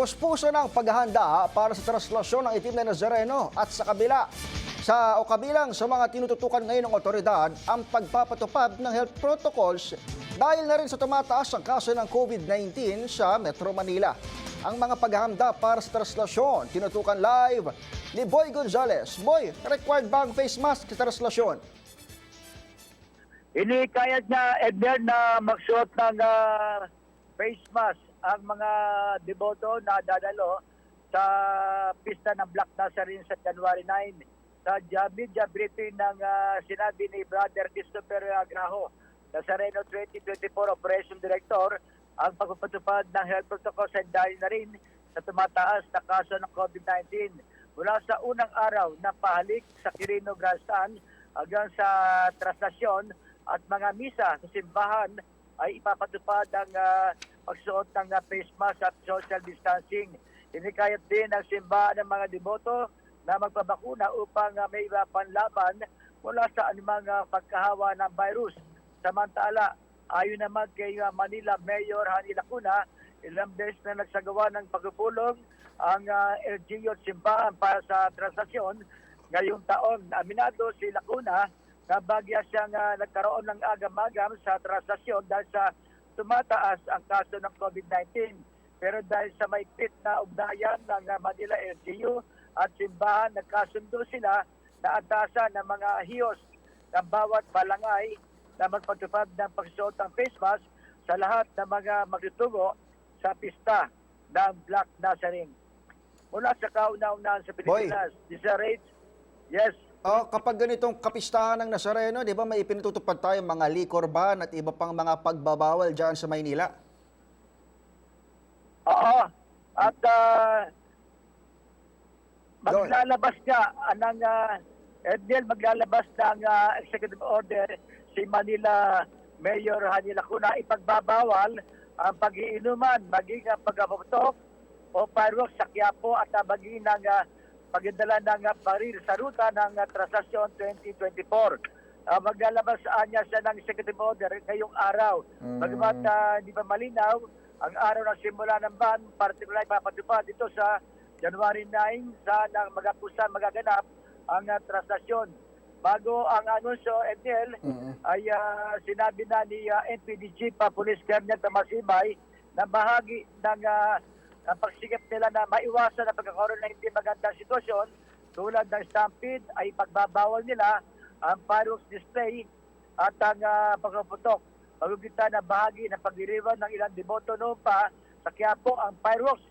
Puspuso ng paghahanda para sa translasyon ng itim na Nazareno at sa kabila sa o kabilang sa mga tinututukan ngayon ng otoridad ang pagpapatupad ng health protocols dahil na rin sa tumataas ang kaso ng COVID-19 sa Metro Manila. Ang mga paghahanda para sa translasyon, tinutukan live ni Boy Gonzales. Boy, required ba ang face mask sa translasyon? Inikayat niya, Edner, na magsuot ng ah, face mask ang mga deboto na dadalo sa pista ng Black Nazarene sa January 9. Sa ja- media briefing ng ah, sinabi ni Brother Christopher Agrajo, Nazareno 2024 Operation Director, ang pagpapatupad ng health protocols ay dahil na rin sa tumataas na kaso ng COVID-19 mula sa unang araw na pahalik sa Quirino Grandstand hanggang sa traslasyon at mga misa sa simbahan ay ipapatupad ang ah, pagsuot ng ah, face mask at social distancing. Inikayat din ng simbahan ng mga deboto na magpabakuna upang ah, may iba panlaban mula sa anumang ah, pagkahawa ng virus. Samantala, ayon naman kay ah, Manila Mayor Hani Lacuna, ilang beses na nagsagawa ng pagpupulong ang uh, LGU simbahan para sa transasyon ngayong taon. Aminado si Lacuna na bagya siyang ah, nagkaroon ng agam-agam sa transasyon dahil sa tumataas ang kaso ng COVID-19. Pero dahil sa maigpit na ugnayan ng ah, Manila LGU at simbahan, nagkasundo sila na atasan ng mga hiyos ng bawat balangay na magpatupad ng pagsuot ng face mask sa lahat ng mga magtutungo sa pista ng Black Nazarene. Mula sa kauna-unahan sa Pilipinas, Desiree, yes, Oh, kapag ganitong kapistahan ng Nazareno, di ba may ipinatutupad tayo mga liquor ban at iba pang mga pagbabawal dyan sa Maynila? Oo. At ah, Go. maglalabas ka ng uh, Edel, maglalabas ng ah, executive order si Manila Mayor Hani Lacuna ipagbabawal ang pag-iinuman, maging ang pagkaputok o fireworks sa Quiapo at uh, maging ng uh, pagdala ng ah, baril sa ruta ng uh, Transasyon 2024. Ah, maglalabas ah, niya siya ng executive order ngayong araw. Mm. Bagamat ah, hindi pa malinaw, ang araw ng simula ng ban, particular papatupad dito sa January 9, saan ang magapusan magaganap ang uh, translasyon. Bago ang anunsyo, Edel, Mm. ay ah, sinabi na ni ah, NPDG pa Police Colonel Tamasibay na bahagi ng ah, ang pagsikap nila na maiwasan ang pagkakaroon ng hindi magandang sitwasyon tulad ng stampede ay pagbabawal nila ang fireworks display at ang uh, pagkaputok. Magugitan na bahagi ng pagdiriwan ng ilang deboto noon pa sa Quiapo ang fireworks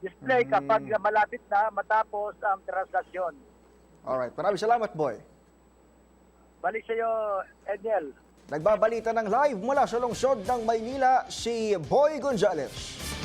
display Mm. kapag malapit na matapos ang translasyon. Alright, maraming salamat, Boy. Balik sa iyo, Edel. Nagbabalita ng live mula sa lungsod ng Maynila, si Boy Gonzales.